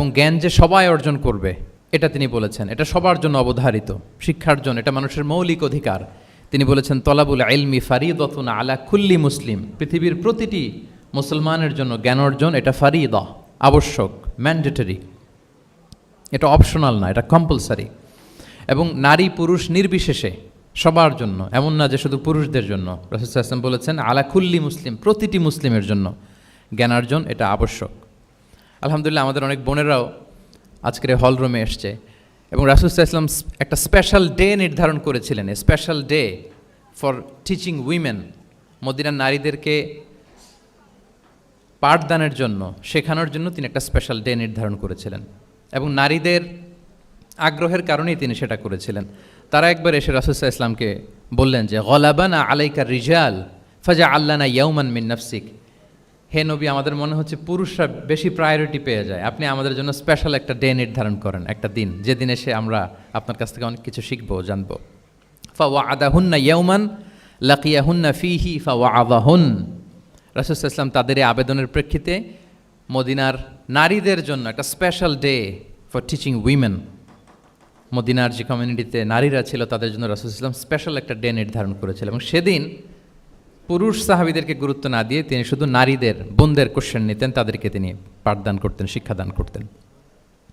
এবং জ্ঞান যে সবাই অর্জন করবে, এটা তিনি বলেছেন। এটা সবার জন্য অবধারিত, শিক্ষার জন্য। এটা মানুষের মৌলিক অধিকার। তিনি বলেছেন, তলাবুল আইলমি ফারিদতুন আলা কুল্লি মুসলিম। পৃথিবীর প্রতিটি মুসলমানের জন্য জ্ঞান অর্জন এটা ফারিদা, আবশ্যক ম্যান্ডেটরি এটা অপশনাল না, এটা কম্পালসারি এবং নারী, পুরুষ নির্বিশেষে সবার জন্য, এমন না যে শুধু পুরুষদের জন্য। রসুল আসলাম বলেছেন, আলা কুল্লি মুসলিম, প্রতিটি মুসলিমের জন্য জ্ঞানার্জন এটা আবশ্যক। আলহামদুলিল্লাহ আমাদের অনেক বোনেরাও আজকের হল রুমে এসছে। এবং রাসুল ইসলাম একটা স্পেশাল ডে নির্ধারণ করেছিলেন special day for teaching women মদিনার নারীদেরকে পাঠদানের জন্য, শেখানোর জন্য তিনি একটা স্পেশাল ডে নির্ধারণ করেছিলেন। এবং নারীদের আগ্রহের কারণেই তিনি সেটা করেছিলেন। তারা একবার এসে রাসুসাহ ইসলামকে বললেন যে, গলাবানা আলাইকার রিজাল ফাজা আল্লানা ইয়াউমান মিন হে নবী, আমাদের মনে হচ্ছে পুরুষরা বেশি প্রায়োরিটি পেয়ে যায়। আপনি আমাদের জন্য স্পেশাল একটা ডে নির্ধারণ করেন, একটা দিন। যেদিন এসে আমরা আপনার কাছ থেকে অনেক কিছু শিখব, জানব। ফা ওয়া আদাহুন্না ইয়াউমান লাকিয়াহুন্না ফিহি ফা ওয়া রাসুল ইসলাম তাদের এই আবেদনের প্রেক্ষিতে মদিনার নারীদের জন্য একটা special day for teaching women মদিনার যে কমিউনিটিতে নারীরা ছিল, তাদের জন্য রাসুল ইসলাম স্পেশাল একটা ডে নির্ধারণ করেছিল এবং সেদিন পুরুষ সাহাবিদেরকে গুরুত্ব না দিয়ে তিনি শুধু নারীদের, বোনদের কোশ্চেন নিতেন, তাদেরকে তিনি পাঠদান করতেন, শিক্ষাদান করতেন।